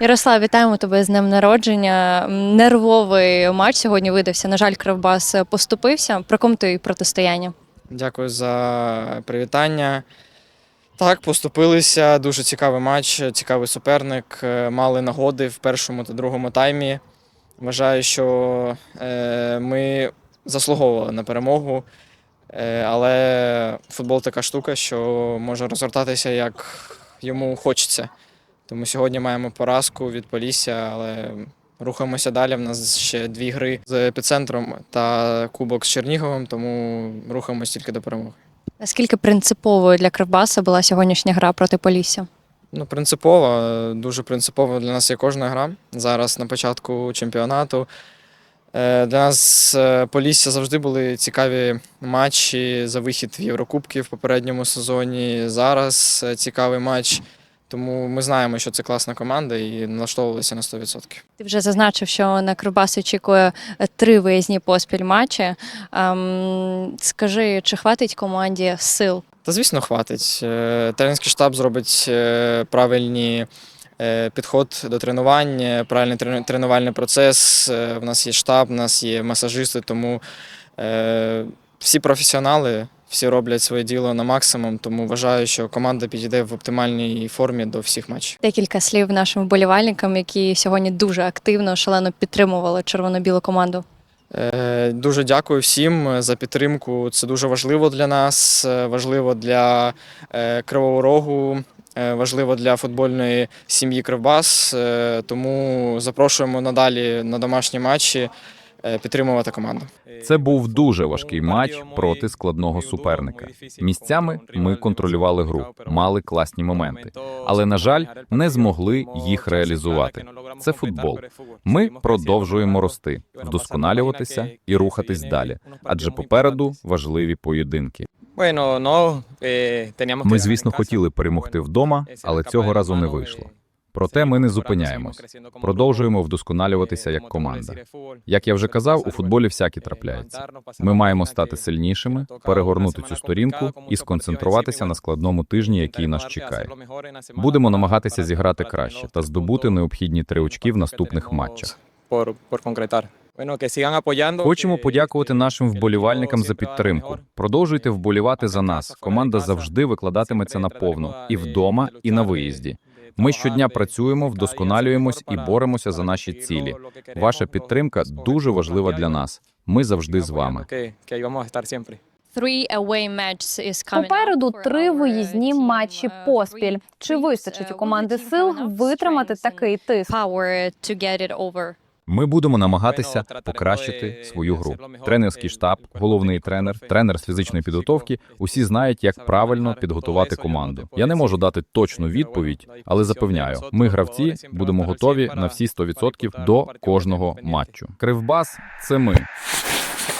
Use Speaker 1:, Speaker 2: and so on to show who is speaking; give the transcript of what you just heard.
Speaker 1: Ярослав, вітаємо тебе з днем народження. Нервовий матч сьогодні видався. На жаль, Кривбас поступився. Прокоментуй протистояння.
Speaker 2: Дякую за привітання. Так, поступилися. Дуже цікавий матч, цікавий суперник. Е, Мали нагоди в першому та другому таймі. Вважаю, що е, ми заслуговували на перемогу. Е, але футбол така штука, що може розгортатися як йому хочеться. Тому сьогодні маємо поразку від Полісся, але рухаємося далі. У нас ще дві гри з епіцентром та кубок з Черніговим, тому рухаємось тільки до перемоги.
Speaker 1: Наскільки принциповою для Кривбаса була сьогоднішня гра проти Полісся?
Speaker 2: Ну, принципово, дуже принципово для нас є кожна гра. Зараз на початку чемпіонату. Е, Для нас е, Полісся завжди були цікаві матчі за вихід в Єврокубки в попередньому сезоні. Зараз е, цікавий матч. Тому ми знаємо, що це класна команда і налаштовувалися на 100%.
Speaker 1: Ти вже зазначив, що на Кривбас очікує три виїзні поспіль матчі. Ем, скажи, чи хватить команді сил?
Speaker 2: Та звісно, хватить. Е, Тренерський штаб зробить е, правильні е, підход до тренувань, правильний трен- тренувальний процес. В нас є штаб, в нас є масажисти, тому всі професіонали, всі роблять своє діло на максимум. Тому вважаю, що команда підійде в оптимальній формі до всіх матчів.
Speaker 1: Декілька слів нашим вболівальникам, які сьогодні дуже активно, шалено підтримували червоно-білу команду.
Speaker 2: Е, Дуже дякую всім за підтримку. Це дуже важливо для нас, е, важливо для е, Кривого Рогу, важливо для футбольної сім'ї Кривбас. Тому запрошуємо надалі на домашні матчі підтримувати команду.
Speaker 3: Це був дуже важкий матч проти складного суперника. Місцями ми контролювали гру, мали класні моменти, але на жаль, не змогли їх реалізувати. Це футбол. Ми продовжуємо рости, вдосконалюватися і рухатись далі, адже попереду важливі поєдинки. Ми, звісно, хотіли перемогти вдома, але цього разу не вийшло. Проте ми не зупиняємось. Продовжуємо вдосконалюватися як команда. Як я вже казав, у футболі всякі трапляється. Ми маємо стати сильнішими, перегорнути цю сторінку і сконцентруватися на складному тижні, який нас чекає. Будемо намагатися зіграти краще та здобути необхідні три очки в наступних матчах. Хочемо подякувати нашим вболівальникам за підтримку. Продовжуйте вболівати за нас. Команда завжди викладатиметься наповну і вдома, і на виїзді. Ми щодня працюємо, вдосконалюємось і боремося за наші цілі. Ваша підтримка дуже важлива для нас. Ми завжди з вами.
Speaker 4: Попереду три виїзні матчі
Speaker 1: Uh,
Speaker 4: поспіль. Чи вистачить
Speaker 1: uh,
Speaker 4: у команди сил витримати такий тиск?
Speaker 3: Ми будемо намагатися покращити свою гру. Тренерський штаб, головний тренер, тренер з фізичної підготовки усі знають, як правильно підготувати команду. Я не можу дати точну відповідь, але запевняю, ми гравці будемо готові на всі 100% до кожного матчу. Кривбас це ми.